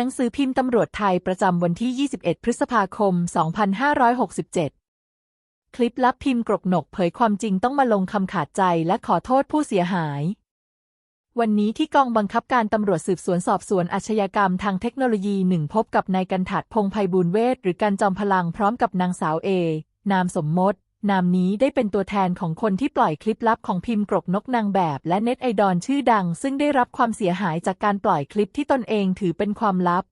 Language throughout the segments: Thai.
หนังสือพิมพ์ตำรวจไทยประจำวันที่ 21 พฤษภาคม 2567 คลิปลับพิมพ์กรกหนกเผยความจริงต้องมาลงคำขาดใจและขอโทษผู้เสียหาย วันนี้ที่กองบังคับการตำรวจสืบสวนสอบสวนอาชญากรรมทางเทคโนโลยีหนึ่งพบกับนายกันถัดพงไพบูลเวทหรือกันจอมพลังพร้อมกับนางสาวเอ นามสมมติ นามนี้ได้เป็นตัวแทนของคนที่ปล่อยคลิปลับของพิมพ์กรกนกนางแบบ และเน็ตไอดอลชื่อดัง ซึ่งได้รับความเสียหายจากการปล่อยคลิปที่ตนเองถือเป็นความลับ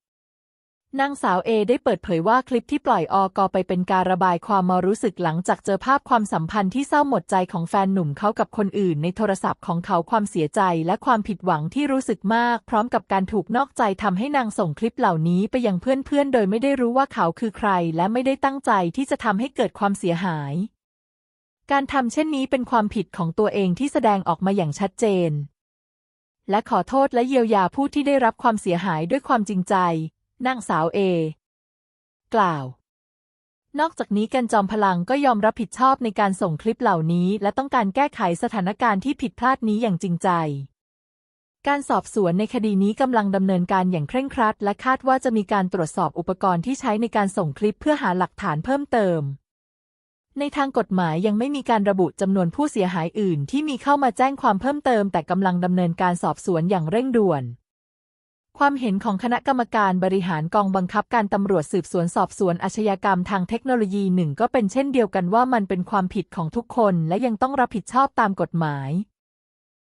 นางสาวเอได้เปิดเผยว่าคลิปที่ปล่อยออกไปเป็นการระบายความมารู้สึกหลังจากเจอภาพความสัมพันธ์ที่เศร้าหมดใจของแฟนหนุ่มเขากับคนอื่นในโทรศัพท์ของเขาความเสียใจและความผิดหวังที่รู้สึกมาก พร้อมกับการถูกนอกใจทำให้นางส่งคลิปเหล่านี้ไปยังเพื่อนๆ โดยไม่ได้รู้ว่าเขาคือใคร และไม่ได้ตั้งใจที่จะทำให้เกิดความเสียหาย การทำเช่นนี้เป็นความผิดของตัวเองที่แสดงออกมาอย่างชัดเจน และขอโทษและเยียวยาผู้ที่ได้รับความเสียหายด้วยความจริงใจ นางสาวเอ กล่าว นอกจากนี้กันจอมพลังก็ยอมรับผิดชอบในการส่งคลิปเหล่านี้ และต้องการแก้ไขสถานการณ์ที่ผิดพลาดนี้อย่างจริงใจการสอบสวนในคดีนี้กำลังดำเนินการอย่างเคร่งครัด และคาดว่าจะมีการตรวจสอบอุปกรณ์ที่ใช้ในการส่งคลิปเพื่อหาหลักฐานเพิ่มเติม ในทางกฎหมายยังไม่มีการระบุจำนวนผู้เสียหายอื่นที่มีเข้ามาแจ้งความเพิ่มเติม แต่กำลังดำเนินการสอบสวนอย่างเร่งด่วน ความเห็นของคณะกรรมการบริหารกองบังคับการตำรวจสืบสวนสอบสวนอาชญากรรมทางเทคโนโลยีหนึ่งก็เป็นเช่นเดียวกันว่ามันเป็นความผิดของทุกคนและยังต้องรับผิดชอบตามกฎหมาย